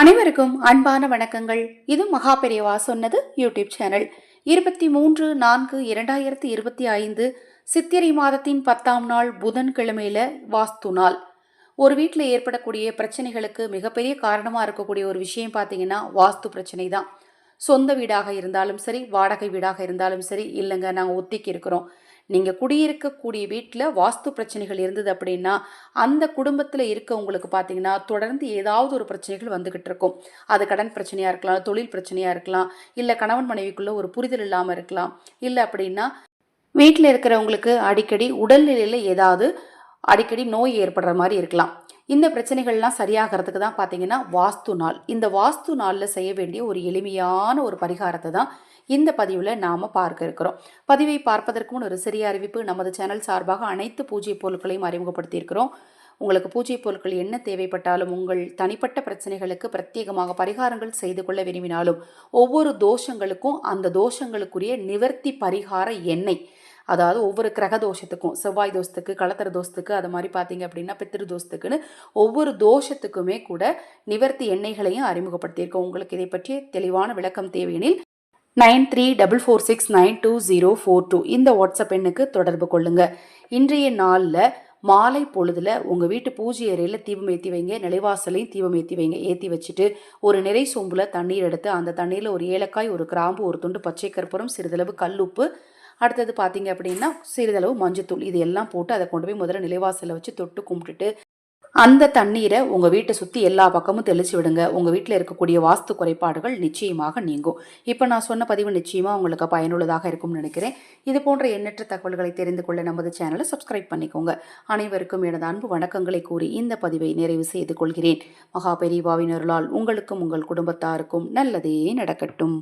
அனைவருக்கும் அன்பான வணக்கங்கள். இது மகா பெரியவா சொன்னது யூடியூப் சேனல். இருபத்தி மூன்று நான்கு இரண்டாயிரத்தி இருபத்தி ஐந்து சித்திரை மாதத்தின் பத்தாம் நாள் புதன்கிழமையில வாஸ்து நாள். ஒரு வீட்டில் ஏற்படக்கூடிய பிரச்சனைகளுக்கு மிகப்பெரிய காரணமாக இருக்கக்கூடிய ஒரு விஷயம் பார்த்தீங்கன்னா வாஸ்து பிரச்சனை தான். சொந்த வீடாக இருந்தாலும் சரி வாடகை வீடாக இருந்தாலும் சரி இல்லைங்க நாங்கள் ஒத்திக்கு இருக்கிறோம் நீங்கள் குடியிருக்கக்கூடிய வீட்டில் வாஸ்து பிரச்சனைகள் இருந்தது அப்படின்னா அந்த குடும்பத்தில் இருக்கவங்களுக்கு பார்த்தீங்கன்னா தொடர்ந்து ஏதாவது ஒரு பிரச்சனைகள் வந்துக்கிட்டு இருக்கும். அது கடன் பிரச்சனையாக இருக்கலாம் தொழில் பிரச்சனையாக இருக்கலாம் இல்லை கணவன் மனைவிக்குள்ளே ஒரு புரிதல் இல்லாமல் இருக்கலாம். இல்லை அப்படின்னா வீட்டில் இருக்கிறவங்களுக்கு அடிக்கடி உடல்நிலையில் ஏதாவது அடிக்கடி நோய் ஏற்படுற மாதிரி இருக்கலாம். இந்த பிரச்சனைகள்லாம் சரியாகிறதுக்கு தான் பார்த்தீங்கன்னா வாஸ்து நாள். இந்த வாஸ்து நாளில் செய்ய வேண்டிய ஒரு எளிமையான ஒரு பரிகாரத்தை தான் இந்த பதிவில் நாம் பார்க்க இருக்கிறோம். பதிவை பார்ப்பதற்கு முன் ஒரு சிறிய அறிவிப்பு நமது சேனல் சார்பாக அனைத்து பூஜை பொருட்களையும் அறிமுகப்படுத்தியிருக்கிறோம் உங்களுக்கு பூஜை பொருட்கள் என்ன தேவைப்பட்டாலும் உங்கள் தனிப்பட்ட பிரச்சனைகளுக்கு பிரத்யேகமாக பரிகாரங்கள் செய்து கொள்ள விரும்பினாலும் ஒவ்வொரு தோஷங்களுக்கும் அந்த தோஷங்களுக்குரிய நிவர்த்தி பரிகார எண்ணெய் அதாவது ஒவ்வொரு கிரக தோஷத்துக்கும் செவ்வாய் தோஷத்துக்கு களத்திர தோஷத்துக்கு அது மாதிரி பார்த்தீங்க அப்படின்னா பித்திரு தோஷத்துக்குன்னு ஒவ்வொரு தோஷத்துக்குமே கூட நிவர்த்தி எண்ணெய்களையும் அறிமுகப்படுத்தியிருக்கோம். உங்களுக்கு இதை பற்றிய தெளிவான விளக்கம் தேவையெனில் nine three double four six nine two zero four two இந்த வாட்ஸ்அப் எண்ணுக்கு தொடர்பு கொள்ளுங்க. இன்றைய நாளில் மாலை பொழுதுல உங்கள் வீட்டு பூஜை அறையில் தீபம் ஏற்றி வைங்க நிலைவாசலையும் தீபம் ஏற்றி வைங்க. ஏற்றி வச்சுட்டு ஒரு நிறை சொம்புல தண்ணீர் எடுத்து அந்த தண்ணீரில் ஒரு ஏலக்காய் ஒரு கிராம்பு ஒரு துண்டு பச்சை கற்பூரம் சிறிதளவு கல்லுப்பு அடுத்தது பார்த்தீங்க அப்படின்னா சிறிதளவு மஞ்சத்தூள். இது எல்லாம் போட்டு அதை கொண்டு போய் முதல்ல நிலைவாசலில் வச்சு தொட்டு கும்பிட்டுட்டு அந்த தண்ணீரை உங்கள் வீட்டை சுற்றி எல்லா பக்கமும் தெளிச்சு விடுங்க. உங்கள் வீட்டில் இருக்கக்கூடிய வாஸ்து குறைபாடுகள் நிச்சயமாக நீங்கும். இப்போ நான் சொன்ன பதிவு நிச்சயமாக உங்களுக்கு பயனுள்ளதாக இருக்கும்னு நினைக்கிறேன். இது போன்ற எண்ணற்ற தகவல்களை தெரிந்து கொள்ள நமது சேனலை சப்ஸ்கிரைப் பண்ணிக்கோங்க. அனைவருக்கும் எனது அன்பு வணக்கங்களை கூறி இந்த பதிவை நிறைவு செய்து கொள்கிறேன். மகா பெரியவாவினர்களால் உங்களுக்கும் உங்கள் குடும்பத்தாருக்கும் நல்லதே நடக்கட்டும்.